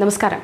നമസ്കാരം.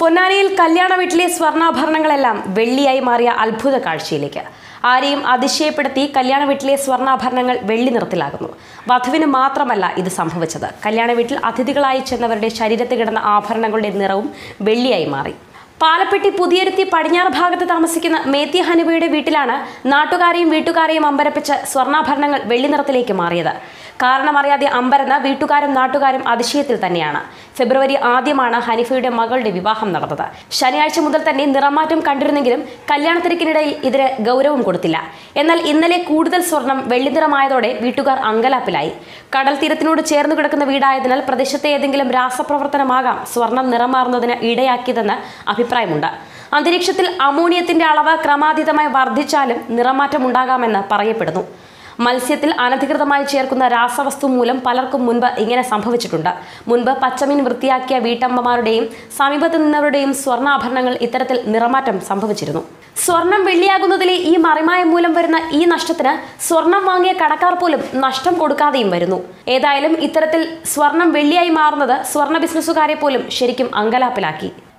പൊന്നാനിയിൽ കല്യാണ വീട്ടിലെ സ്വർണാഭരണങ്ങളെല്ലാം വെള്ളിയായി മാറിയ അത്ഭുത കാഴ്ചയിലേക്ക്. ആരെയും അതിശയപ്പെടുത്തി കല്യാണ വീട്ടിലെ സ്വർണാഭരണങ്ങൾ വെള്ളി നിറത്തിലാകുന്നു. വധുവിന് മാത്രമല്ല ഇത് സംഭവിച്ചത്. കല്യാണ വീട്ടിൽ അതിഥികളായി ചെന്നവരുടെ ശരീരത്തിൽ കിടന്ന ആഭരണങ്ങളുടെ നിറവും വെള്ളിയായി മാറി. പാലപ്പെട്ടി പുതിയരുത്തി പടിഞ്ഞാറ് ഭാഗത്ത് താമസിക്കുന്ന മേത്തി ഹനുവയുടെ വീട്ടിലാണ് നാട്ടുകാരെയും വീട്ടുകാരെയും അമ്പരപ്പിച്ച് സ്വർണാഭരണങ്ങൾ വെള്ളി നിറത്തിലേക്ക് മാറിയത്. കാരണമറിയാതെ അമ്പരന്ന് വീട്ടുകാരും നാട്ടുകാരും അതിശയത്തിൽ തന്നെയാണ്. ഫെബ്രുവരി ആദ്യമാണ് ഹനിഫയുടെ മകളുടെ വിവാഹം നടന്നത്. ശനിയാഴ്ച മുതൽ തന്നെ നിറമാറ്റം കണ്ടിരുന്നെങ്കിലും കല്യാണത്തിരക്കിനിടയിൽ ഇതിന് ഗൗരവം കൊടുത്തില്ല. എന്നാൽ ഇന്നലെ കൂടുതൽ സ്വർണം വെള്ളിനിറമായതോടെ വീട്ടുകാർ അങ്കലാപ്പിലായി. കടൽ തീരത്തിനോട് ചേർന്ന് കിടക്കുന്ന വീടായതിനാൽ പ്രദേശത്തെ ഏതെങ്കിലും രാസപ്രവർത്തനമാകാം സ്വർണം നിറമാറുന്നതിന് ഇടയാക്കിയതെന്ന് അഭിപ്രായമുണ്ട്. അന്തരീക്ഷത്തിൽ അമോണിയത്തിന്റെ അളവ് ക്രമാതീതമായി വർദ്ധിച്ചാലും നിറമാറ്റം ഉണ്ടാകാമെന്ന് പറയപ്പെടുന്നു. മത്സ്യത്തിൽ അനധികൃതമായി ചേർക്കുന്ന രാസവസ്തു മൂലം പലർക്കും മുൻപ് ഇങ്ങനെ സംഭവിച്ചിട്ടുണ്ട്. മുൻപ് പച്ചമീൻ വൃത്തിയാക്കിയ വീട്ടമ്മമാരുടെയും സമീപത്ത് നിന്നവരുടെയും സ്വർണാഭരണങ്ങൾ ഇത്തരത്തിൽ നിറമാറ്റം സംഭവിച്ചിരുന്നു. സ്വർണം വെള്ളിയാകുന്നതിലെ ഈ മറിമായം മൂലം വരുന്ന ഈ നഷ്ടത്തിന് സ്വർണം വാങ്ങിയ കടക്കാർ പോലും നഷ്ടം കൊടുക്കാതെയും വരുന്നു. ഏതായാലും ഇത്തരത്തിൽ സ്വർണം വെള്ളിയായി മാറുന്നത് സ്വർണ ബിസിനസ്സുകാരെ പോലും ശരിക്കും അങ്കലാപ്പിലാക്കി.